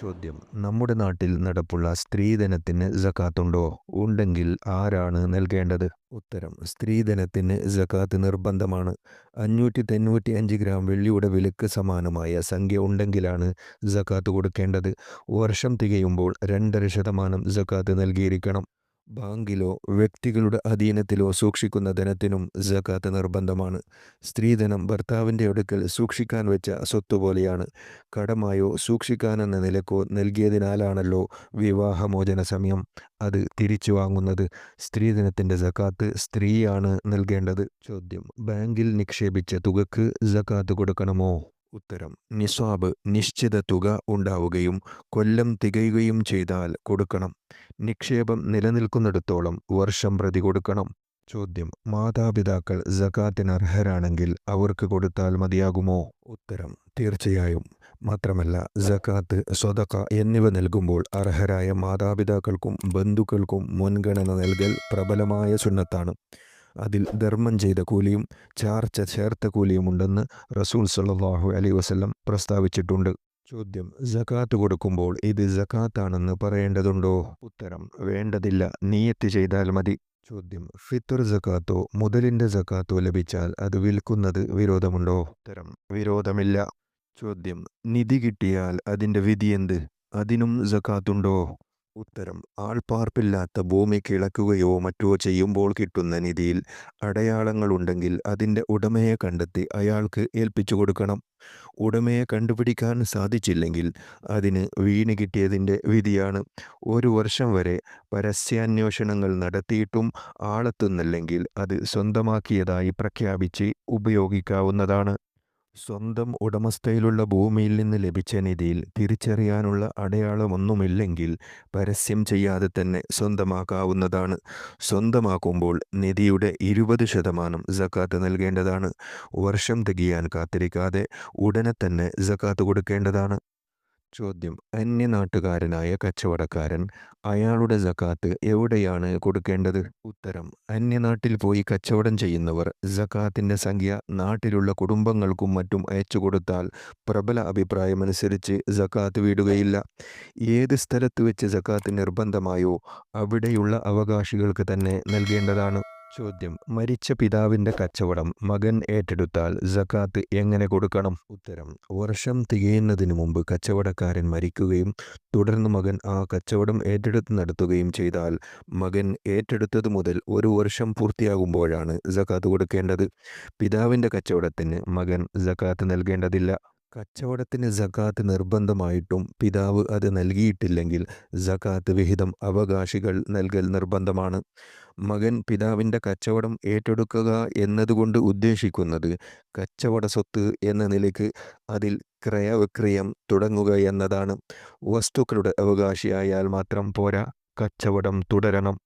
ചോദ്യം. നമ്മുടെ നാട്ടിൽ നടപ്പുള്ള സ്ത്രീധനത്തിന് ജക്കാത്തുണ്ടോ ഉണ്ടെങ്കിൽ ആരാണ് നൽകേണ്ടത്? ഉത്തരം സ്ത്രീധനത്തിന് ജക്കാത്ത് നിർബന്ധമാണ്. അഞ്ഞൂറ്റി തൊണ്ണൂറ്റി അഞ്ച് ഗ്രാം വെള്ളിയുടെ വിലക്ക് സമാനമായ സംഖ്യ ഉണ്ടെങ്കിലാണ് ജക്കാത്ത് കൊടുക്കേണ്ടത്. വർഷം തികയുമ്പോൾ രണ്ടര ശതമാനം ജക്കാത്ത് നൽകിയിരിക്കണം. ബാങ്കിലോ വ്യക്തികളുടെ അധീനത്തിലോ സൂക്ഷിക്കുന്ന ധനത്തിനും ജക്കാത്ത് നിർബന്ധമാണ്. സ്ത്രീധനം ഭർത്താവിന്റെ അടുക്കൽ സൂക്ഷിക്കാൻ വെച്ച സ്വത്ത് പോലെയാണ് കടമായോ സൂക്ഷിക്കാനെന്ന നിലക്കോ നൽകിയതിനാലാണല്ലോ വിവാഹമോചന സമയം. അത് തിരിച്ചു വാങ്ങുന്നത്. സ്ത്രീധനത്തിന്റെ ജക്കാത്ത് സ്ത്രീയാണ് നൽകേണ്ടത്. ചോദ്യം. ബാങ്കിൽ നിക്ഷേപിച്ച തുകക്ക് ജക്കാത്ത് കൊടുക്കണമോ? ഉത്തരം. നിസ്വാബ് നിശ്ചിത തുക ഉണ്ടാവുകയും കൊല്ലം തികയുകയും ചെയ്താൽ കൊടുക്കണം. നിക്ഷേപം നിലനിൽക്കുന്നിടത്തോളം വർഷം പ്രതി കൊടുക്കണം. ചോദ്യം. മാതാപിതാക്കൾ ജക്കാത്തിന് അർഹരാണെങ്കിൽ അവർക്ക് കൊടുത്താൽ മതിയാകുമോ? ഉത്തരം. തീർച്ചയായും. മാത്രമല്ല ജക്കാത്ത് സ്വതക്ക എന്നിവ നൽകുമ്പോൾ അർഹരായ മാതാപിതാക്കൾക്കും ബന്ധുക്കൾക്കും മുൻഗണന നൽകൽ പ്രബലമായ സുന്നത്താണ്. അതിൽ ധർമ്മം ചെയ്ത കൂലിയും ചാർച്ച ചേർത്ത കൂലിയുമുണ്ടെന്ന് റസൂൽ സല്ലാഹു അലൈ വസല്ലം പ്രസ്താവിച്ചിട്ടുണ്ട്. ചോദ്യം ജക്കാത്ത് കൊടുക്കുമ്പോൾ ഇത് ജക്കാത്താണെന്ന് പറയേണ്ടതുണ്ടോ? ഉത്തരം വേണ്ടതില്ല നീയത്ത് ചെയ്താൽ മതി. ചോദ്യം ഫിത്തർ ജക്കാത്തോ മുതലിന്റെ ജക്കാത്തോ ലഭിച്ചാൽ അത് വിൽക്കുന്നത് വിരോധമുണ്ടോ? ഉത്തരം വിരോധമില്ല. ചോദ്യം നിധി കിട്ടിയാൽ അതിന്റെ വിധി എന്ത്? അതിനും ജക്കാത്തുണ്ടോ? ഉത്തരം. ആൾപ്പാർപ്പില്ലാത്ത ഭൂമി കിളക്കുകയോ മറ്റോ ചെയ്യുമ്പോൾ കിട്ടുന്ന നിധിയിൽ അടയാളങ്ങളുണ്ടെങ്കിൽ അതിന്റെ ഉടമയെ കണ്ടെത്തി അയാൾക്ക് ഏൽപ്പിച്ചു കൊടുക്കണം. ഉടമയെ കണ്ടുപിടിക്കാൻ സാധിച്ചില്ലെങ്കിൽ അതിന് വീണ് കിട്ടിയതിന്റെ വിധിയാണ്. ഒരു വർഷം വരെ പരസ്യാന്വേഷണങ്ങൾ നടത്തിയിട്ടും ആളെത്തുന്നില്ലെങ്കിൽ അത് സ്വന്തമാക്കിയതായി പ്രഖ്യാപിച്ച് ഉപയോഗിക്കാവുന്നതാണ്. സ്വന്തം ഉടമസ്ഥയിലുള്ള ഭൂമിയിൽ നിന്ന് ലഭിച്ച നിധിയിൽ തിരിച്ചറിയാനുള്ള അടയാളമൊന്നുമില്ലെങ്കിൽ പരസ്യം ചെയ്യാതെ തന്നെ സ്വന്തമാക്കാവുന്നതാണ്. സ്വന്തമാക്കുമ്പോൾ നിധിയുടെ ഇരുപത് ശതമാനം ജക്കാത്ത് നൽകേണ്ടതാണ്. വർഷം തികയാൻ കാത്തിരിക്കാതെ ഉടനെ തന്നെ ജക്കാത്ത് കൊടുക്കേണ്ടതാണ്. ചോദ്യം. അന്യനാട്ടുകാരനായ കച്ചവടക്കാരൻ അയാളുടെ ജക്കാത്ത് എവിടെയാണ് കൊടുക്കേണ്ടത്? ഉത്തരം. അന്യനാട്ടിൽ പോയി കച്ചവടം ചെയ്യുന്നവർ ജക്കാത്തിന്റെ സംഖ്യ നാട്ടിലുള്ള കുടുംബങ്ങൾക്കും മറ്റും അയച്ചു കൊടുത്താൽ പ്രബല അഭിപ്രായമനുസരിച്ച് ജക്കാത്ത് വീടുകയില്ല. ഏത് സ്ഥലത്ത് വെച്ച് ജക്കാത്ത് നിർബന്ധമായോ? അവിടെയുള്ള അവകാശികൾക്ക് തന്നെ നൽകേണ്ടതാണ്. ചോദ്യം. മരിച്ച പിതാവിന്റെ കച്ചവടം മകൻ ഏറ്റെടുത്താൽ ജക്കാത്ത് എങ്ങനെ കൊടുക്കണം? ഉത്തരം. വർഷം തികയുന്നതിന് മുമ്പ് കച്ചവടക്കാരൻ മരിക്കുകയും തുടർന്ന് മകൻ ആ കച്ചവടം ഏറ്റെടുത്ത് നടത്തുകയും ചെയ്താൽ മകൻ ഏറ്റെടുത്തത് മുതൽ ഒരു വർഷം പൂർത്തിയാകുമ്പോഴാണ് ജക്കാത്ത് കൊടുക്കേണ്ടത്. പിതാവിന്റെ കച്ചവടത്തിന് മകൻ ജക്കാത്ത് നൽകേണ്ടതില്ല. കച്ചവടത്തിന് ജക്കാത്ത് നിർബന്ധമായിട്ടും പിതാവ് അത് നൽകിയിട്ടില്ലെങ്കിൽ ജക്കാത്ത് വിഹിതം അവകാശികൾ നൽകൽ നിർബന്ധമാണ്. മകൻ പിതാവിന്റെ കച്ചവടം ഏറ്റെടുക്കുക എന്നതുകൊണ്ട് ഉദ്ദേശിക്കുന്നത് കച്ചവട സ്വത്ത് എന്ന നിലയ്ക്ക് അതിൽ ക്രയവിക്രയം തുടങ്ങുക എന്നതാണ്. വസ്തുക്കളുടെ അവകാശിയായാൽ മാത്രം പോരാ കച്ചവടം തുടരണം.